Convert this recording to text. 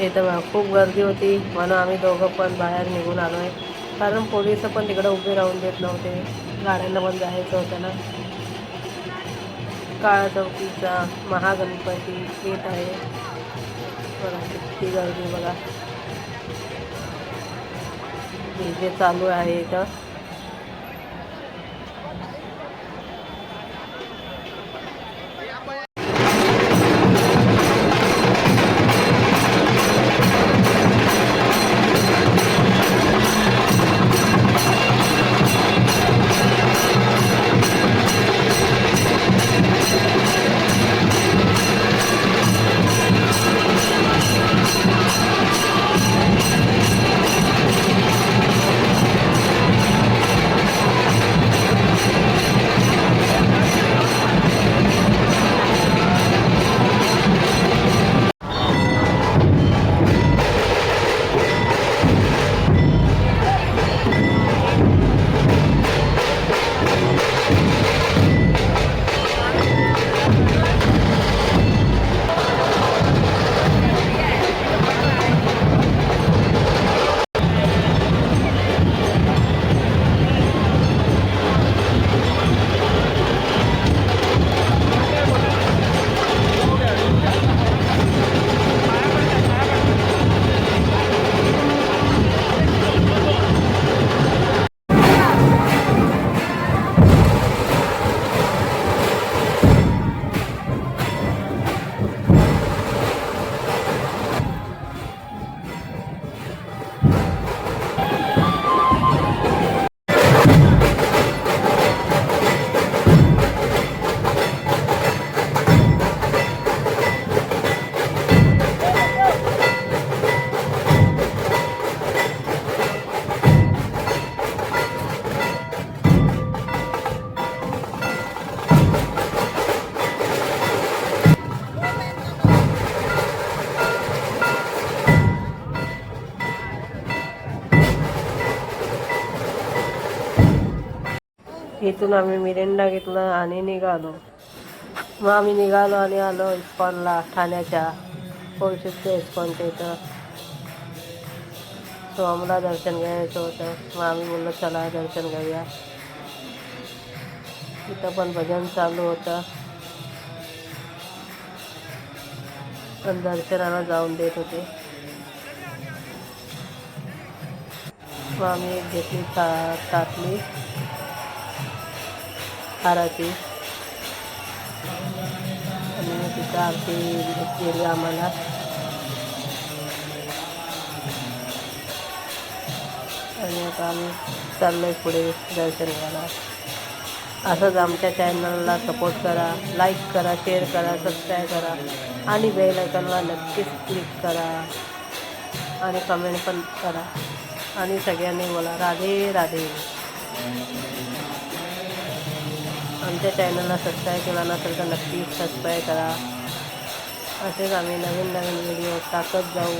इथं खूप गर्दी होती. म्हणून आम्ही दोघं पण बाहेर निघून आलो आहे कारण पोलीस पण तिकडं उभे राहून देत नव्हते. गाड्यांना पण जायचं होतं ना. काळा चौकीचा महागणपती येत आहे. बघा किती गर्दी बघा. डीजे चालू आहे इथं. इथून आम्ही मिरिंडा घेतला आणि निघालो. मग आम्ही निघालो आणि आलो इस्कॉनला ठाण्याच्या कोळशीच्या इस्कॉनच्या इथं. सो आम्हाला दर्शन घ्यायचं होतं. मग आम्ही बोललो चला दर्शन घेऊया. इथं पण भजन चालू होतं. पण दर्शनाला जाऊन देत होते. मग आम्ही घेतली ता तातली. आरती. आणि तिथं आरती केली आम्हाला. आणि आता आम्ही चाललो आहे पुढे दर्शन घ्यायला. असंच आमच्या चॅनलला सपोर्ट करा लाईक करा शेअर करा सबस्क्राईब करा. आणि बेल आयकॉनला नक्कीच क्लिक करा. आणि कमेंट पण करा. आणि सगळ्यांनी बोला राधे राधे. आमच्या चॅनलला सबस्क्राईब केला नसेल तर नक्की सबस्क्राईब करा. असेच आम्ही नवीन नवीन व्हिडिओ टाकत जाऊ.